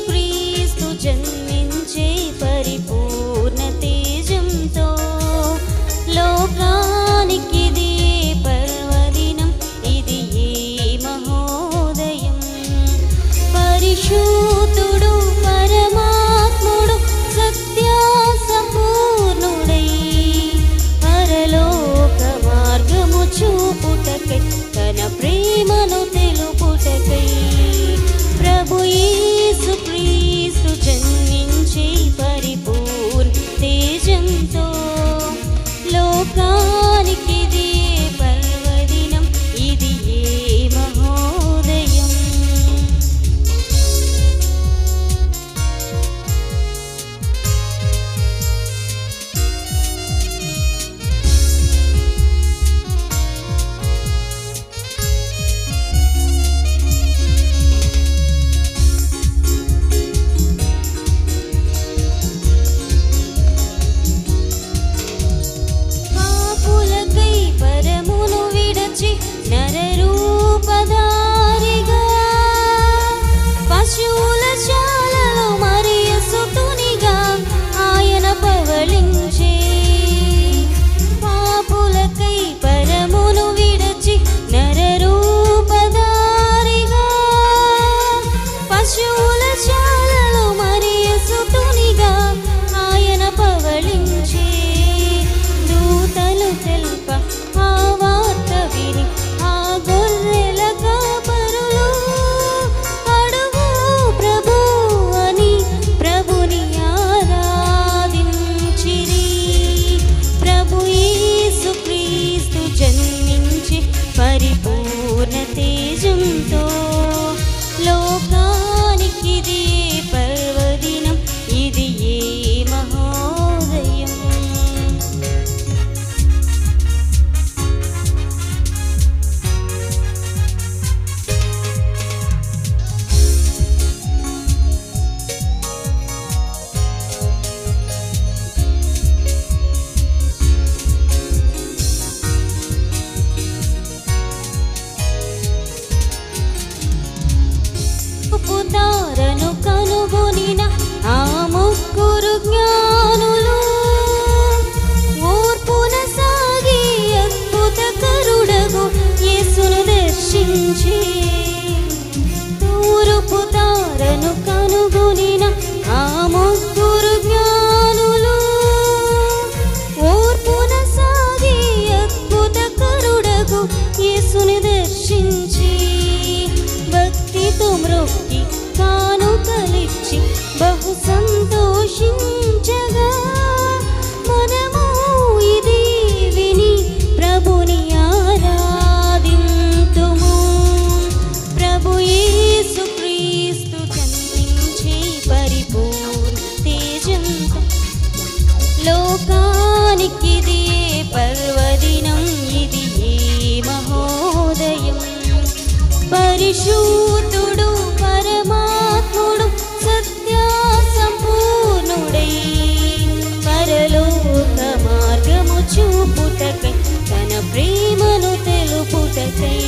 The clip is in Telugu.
యేసుక్రీస్తు జన్మించే పరిపూర్ణ తేజంతో లోకానికి పర్వదినం ఇది ఏ మహోదయం. పరిశూతుడు పరమాత్ముడు సత్యాసపూర్ణుడై పరలోక మార్గము చూపుటకై తన ప్రేమను తెలుపుటకై ప్రభుయే పరిశూతుడు పరమాత్ముడు సత్య సంపూర్ణుడై పరలోక మార్గము చూపుటకై తన ప్రేమను తెలుపుటకై